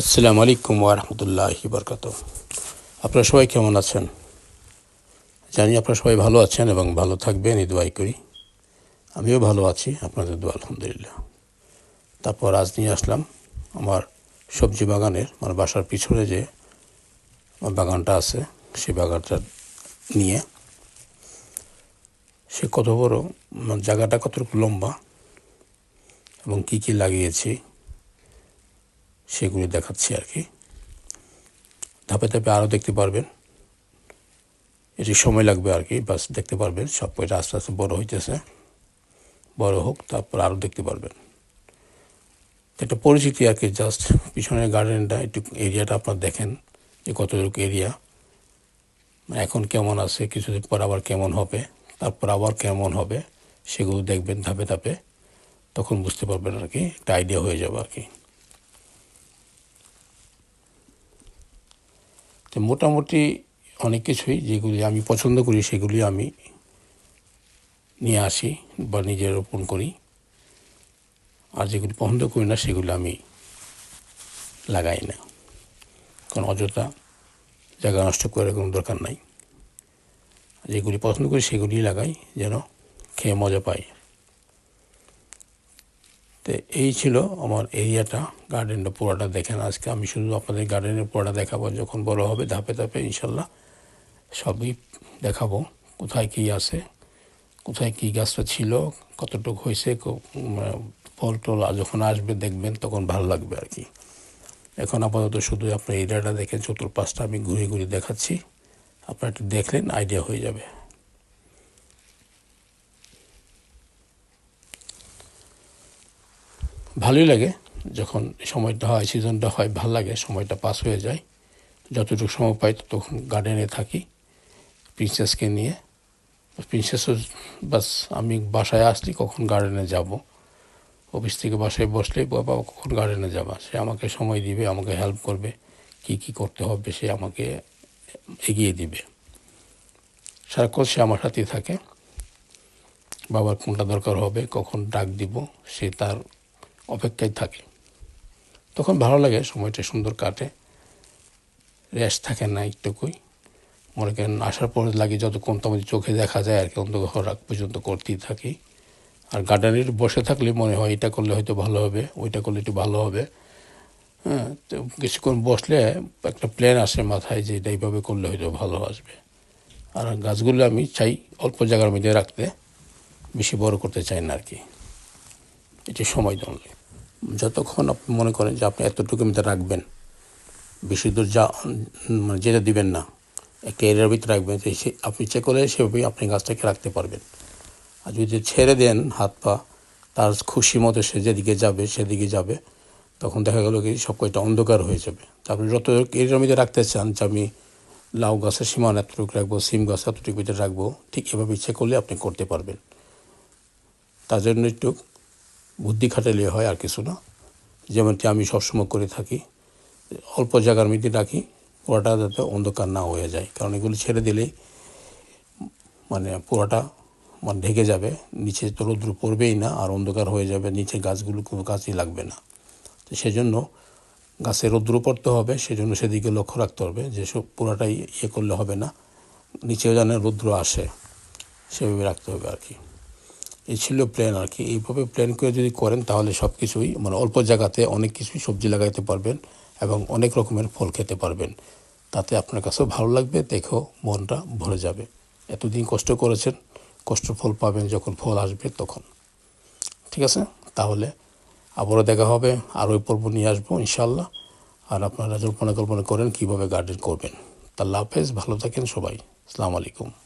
আসসালামু আলাইকুম ওরহমতুল্লাহ বরকত আপনারা সবাই কেমন আছেন? জানি আপনারা সবাই ভালো আছেন এবং ভালো থাকবেন, এই দোয়াই করি। আমিও ভালো আছি, আপনাদের দোয়া, আলহামদুলিল্লাহ। তারপর আজ নিয়ে আসলাম আমার সবজি বাগানের, আমার বাসার পিছনে যে আমার বাগানটা আছে, সেই বাগানটা নিয়ে। সে কত বড় মানে জায়গাটা কতটুকু লম্বা এবং কী কী লাগিয়েছি সেগুলি দেখাচ্ছি আর কি। ধাপে ধাপে আরও দেখতে পারবেন। এটি সময় লাগবে আর কি, বাস দেখতে পারবেন। সব কয়টা আস্তে আস্তে বড় হইতেছে। বড় হোক, তারপর আরও দেখতে পারবেন। একটা পরিচিতি আর কি, জাস্ট পিছনের গার্ডেনটা, একটু এরিয়াটা আপনার দেখেন যে কতটুকু এরিয়া। এখন কেমন আছে, কিছুদিন পর আবার কেমন হবে, তারপর আবার কেমন হবে, সেগুলো দেখবেন ধাপে ধাপে। তখন বুঝতে পারবেন আর কি, একটা আইডিয়া হয়ে যাবে আর কি। তো মোটামুটি অনেক কিছুই যেগুলি আমি পছন্দ করি, সেগুলি আমি নিয়ে আসি বা নিজে রোপণ করি। আর যেগুলি পছন্দ করি না, সেগুলি আমি লাগাই না। কারণ অযথা জায়গা নষ্ট করার কোনো দরকার নাই। যেগুলি পছন্দ করি সেগুলি লাগাই যেন খেয়ে মজা পাই। তো এই ছিল আমার এরিয়াটা। গার্ডেনটা পুরোটা দেখেন আজকে। আমি শুধু আপনাদের গার্ডেনের পুরোটা দেখাবো। যখন বড় হবে ধাপে ধাপে ইনশাল্লাহ সবই দেখাবো। কোথায় কী আছে, কোথায় কী গাছটা ছিল, কতটুকু হয়েছে ফল টল যখন আসবে দেখবেন, তখন ভালো লাগবে আর কি। এখন আপাতত শুধু আপনার এরিয়াটা দেখেন, চতুর্পাশটা আমি ঘুরে ঘুরে দেখাচ্ছি। আপনার একটু দেখলেন আইডিয়া হয়ে যাবে। ভালোই লাগে যখন সময়টা হয় সিজনটা হয়, ভালো লাগে, সময়টা পাস হয়ে যায়। যতটুকু সময় পাই তখন গার্ডেনে থাকি প্রিন্সেসকে নিয়ে। প্রিন্সেসও বাস আমি বাসায় আসলি কখন গার্ডেনে যাব? অফিস থেকে বাসায় বসলেই বাবা, কখন গার্ডেনে যাবা? সে আমাকে সময় দিবে, আমাকে হেল্প করবে, কি কি করতে হবে সে আমাকে এগিয়ে দিবে। সারাক্ষণ সে আমার সাথেই থাকে। বাবার কোনটা দরকার হবে, কখন ডাক দিব, সে তার অপেক্ষায় থাকে। তখন ভালো লাগে সময়টা সুন্দর কাটে। রেস্ট থাকে না একটুকুই। মনে করেন আসার পরে লাগে যতক্ষণ তো আমাদের চোখে দেখা যায় আর কি, অন্ধকার রাগ পর্যন্ত করতেই থাকি। আর গার্ডেনের বসে থাকলে মনে হয় এটা করলে হয়তো ভালো হবে, ওইটা করলে একটু ভালো হবে। হ্যাঁ তো কিছুক্ষণ বসলে একটা প্ল্যান আসে মাথায় যে এটা এইভাবে করলে হয়তো ভালো আসবে। আর গাছগুলো আমি চাই অল্প জায়গার মধ্যে রাখতে, বেশি বড় করতে চাই না আর কি। এটি সময় লাগে। যতক্ষণ আপনি মনে করেন যে আপনি এতটুকু মধ্যে রাখবেন, বেশি দূর যা মানে যেতে দিবেন না, একটা এরিয়ার ভিতরে রাখবেন, যে সে আপনি ইচ্ছে করে সেভাবেই আপনি গাছটাকে রাখতে পারবেন। আর যদি ছেড়ে দেন হাত পা, তার খুশি মতো সে যেদিকে যাবে, সেদিকে যাবে, তখন দেখা গেলো কি সব কয়টা অন্ধকার হয়ে যাবে। তারপরে যত এরিয়ার মধ্যে রাখতে চান, যে আমি লাউ গাছের সীমানা এতটুকু রাখব, সিম গাছ এতটুকু ভিতরে রাখব, ঠিক এভাবে ইচ্ছে করলে আপনি করতে পারবেন। তার জন্য একটু বুদ্ধি খাটালে হয় আর কিছু না। যেমনটি আমি সবসময় করে থাকি, অল্প জায়গার মধ্যে রাখি পুরোটা যাতে অন্ধকার না হয়ে যায়। কারণ এগুলি ছেড়ে দিলেই মানে পুরোটা মানে ঢেকে যাবে, নিচে তো রৌদ্র পড়বেই না, আর অন্ধকার হয়ে যাবে নিচে গাছগুলো কোনো কাজই লাগবে না। তো সেজন্য গাছে রৌদ্র পড়তে হবে, সেজন্য সেদিকে লক্ষ্য রাখতে হবে যে সব পুরোটাই ইয়ে করলে হবে না, নিচেও যেন রৌদ্র আসে, সেভাবে রাখতে হবে আর কি। এই ছিল প্ল্যান আর কি। এইভাবে প্ল্যান করে যদি করেন তাহলে সব কিছুই মানে অল্প জায়গাতে অনেক কিছুই সবজি লাগাইতে পারবেন এবং অনেক রকমের ফল খেতে পারবেন। তাতে আপনার কাছেও ভালো লাগবে, দেখেও মনটা ভরে যাবে। এতদিন কষ্ট করেছেন, কষ্ট ফল পাবেন যখন ফল আসবে তখন। ঠিক আছে? তাহলে আবারও দেখা হবে, আরও ওই পর্ব নিয়ে আসব ইনশাল্লাহ আর আপনারা জল্পনা কল্পনা করেন কীভাবে গার্ডেন করবেন। তা হাফেজ, ভালো থাকেন সবাই। আসসালামু আলাইকুম।